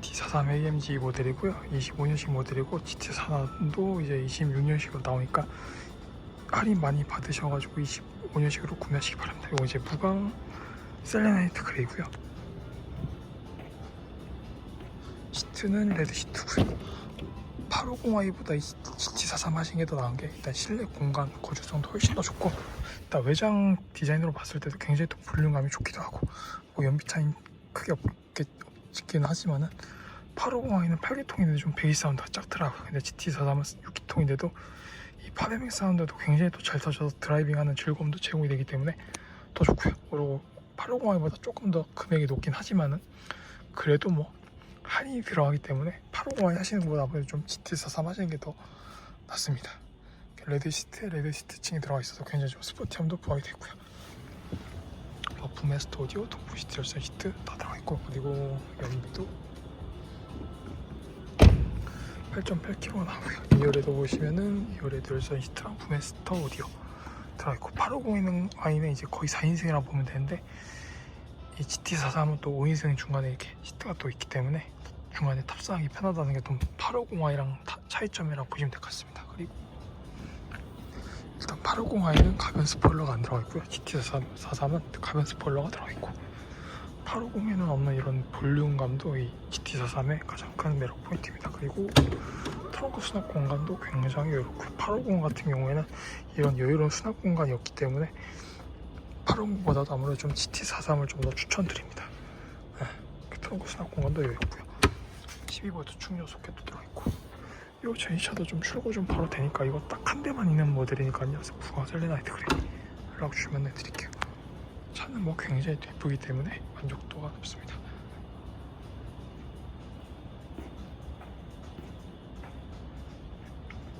GT43 AMG 모델이고요. 25년식 모델이고 GT43도 이제 26년식으로 나오니까 할인 많이 받으셔가지고 25년식으로 구매하시기 바랍니다. 이거 이제 무광 셀레나이트 그레이고요. 시트는 레드 시트고요. 850i보다 이 GT43 하신 게 더 나은 게 일단 실내 공간 거주성도 훨씬 더 좋고 일단 외장 디자인으로 봤을 때도 굉장히 또 볼륨감이 좋기도 하고 뭐 연비 차이 크게 없겠, 없긴 하지만은 850i는 8기통인데 좀 베이스 사운드가 작더라고요 근데 GT43은 6기통인데도 이 파베믹 사운드도 굉장히 또 잘 터져서 드라이빙하는 즐거움도 제공이 되기 때문에 더 좋고요. 그리고 850i보다 조금 더 금액이 높긴 하지만은 그래도 뭐 할인이 들어가기 때문에 850i 하시는 것보다 아무래도 좀 GT43 하시는 게 더 낫습니다. 레드 시트에 레드 시트층이 들어가 있어서 굉장히 좀 스포티함도 부각이 되고요 오디오, 동부 시트 열선 시트 다 들어가 있고 그리고 연비도 8.8kg 나오고요. 2열에도 보시면은 2열에도 열선 시트랑 부메스터 오디오 들어가 있고 850에는 아이는 이제 거의 4인승이라고 보면 되는데 이 GT43은 또 5인승 중간에 이렇게 시트가 또 있기 때문에 중간에 탑승하기 편하다는 게좀 850i랑 차이점이라고 보시면 될 것 같습니다. 그리고 일단 850i는 가변 스포일러가 안 들어가 있고요. GT43은 가변 스포일러가 들어가 있고 850에는 없는 이런 볼륨감도 이 GT43의 가장 큰 매력 포인트입니다. 그리고 트렁크 수납 공간도 굉장히 여유롭고요. 850 같은 경우에는 이런 여유로운 수납 공간이 없기 때문에 850보다도 아무래도 좀 GT43을 좀 더 추천드립니다. 네, 그 트렁크 수납 공간도 여유롭고요. 12V 충전 소켓도 들어있고 이 제이차도 좀 출고 좀 바로 되니까 이거 딱 한 대만 있는 모델이니까요. 부가 셀레나이트 그래 연락 주시면 해드릴게요. 차는 뭐 굉장히 예쁘기 때문에 만족도가 높습니다.